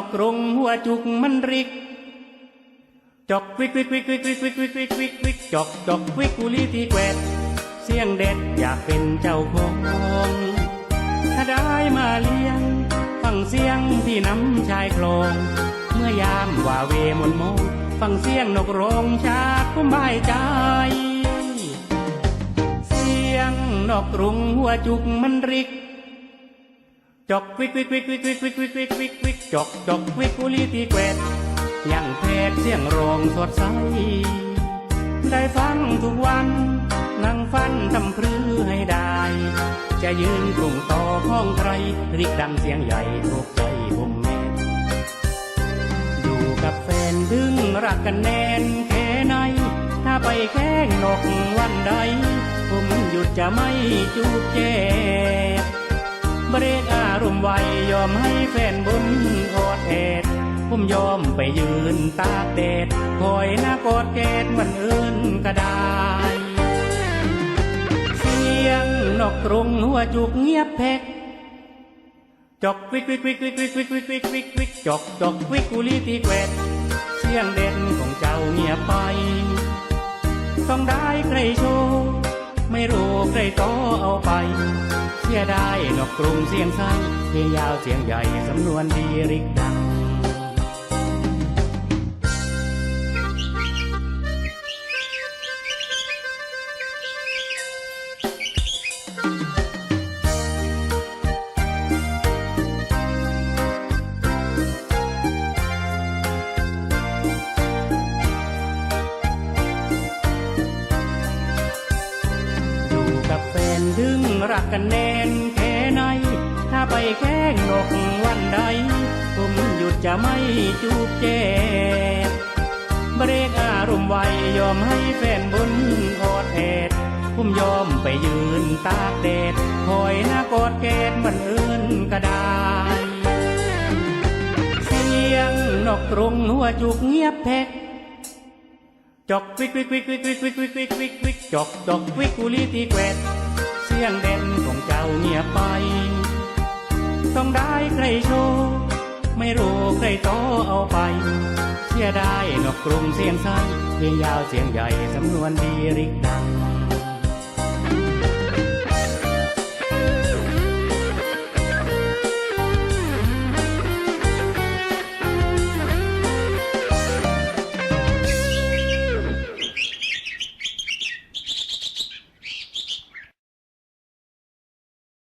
อกกรงหัวจุกมันริก จอกวิกวิกวิกวิกวิกวิกวิกวิกวิกวิกจอกจอกวิกกุลีที่แกวดเสียงเด็ดอยากเป็นเจ้าของถ้าได้มาเลี้ยงฟังเสียงที่น้ำชายคลอง เมื่อยามว่าเวมนโมงฟังเสียงนกร้องชาดผู้ไม่ใจ เสียงนกกรุงหัวจุกมันริก จอกวิกวิกวิกวิกวิกวิกวิกวิกวิกวิกจอกจอกวิกกุลีที่แกวดยังเพศเสียงร้องสดใส ได้ฟังทุกวันนั่งฟันทำพรือให้ได้ จะยืนกรุงต่อห้องใครริกดังเสียงใหญ่ถูกใจผมแม่อยู่กับแฟนดึงรักกันแน่นแค่ไหน ถ้าไปแข้งนกวันใด ผมหยุดจะไม่จูบแจก เบรกอารมณ์ไวยอมให้แฟนบนอดแอดผมยอมไปยืนตากแดดคอยหน้ากอดแกดวันอื่นก็ได้เสียงนกกรงหัวจุกเงียบแพกจอกวิกวิกวิกวิกวิกวิกวิกวิกวิกวิกจอกจอกวิกกุลีตีแกวดเสียงเด่นของเจ้าเงียบไป ต้องได้ใครโชว์ ไม่รู้ใครต่อเอาไป เสียได้นกกรุงเสียงใสเพลงยาวเสียงใหญ่สำนวนดีริกดังอยู่ รักกันแน่นแค่ไหน ถ้าไปแข้งนกวันใด ผมหยุดจะไม่จูบแจกเบรกอารมณ์ไวยอมให้แฟนบนอดแอดผมยอมไปยืนตากแดดคอยหน้ากอดแกดมันอื่นก็ได้เสียงนกกรงหัวจุกเงียบแพกจอกวิกวิกวิกวิกวิกวิกวิกวิกวิกวิกจอกจอกวิกกุลีตีแกวด สียงเด่นของเจ้าเงียบไป ต้องได้ใครโชว์ไม่รู้ใครต่อเอาไป เสียได้นกกรุงเสียงใสเสียงยาวเสียงใหญ่สำนวนดีริกดัง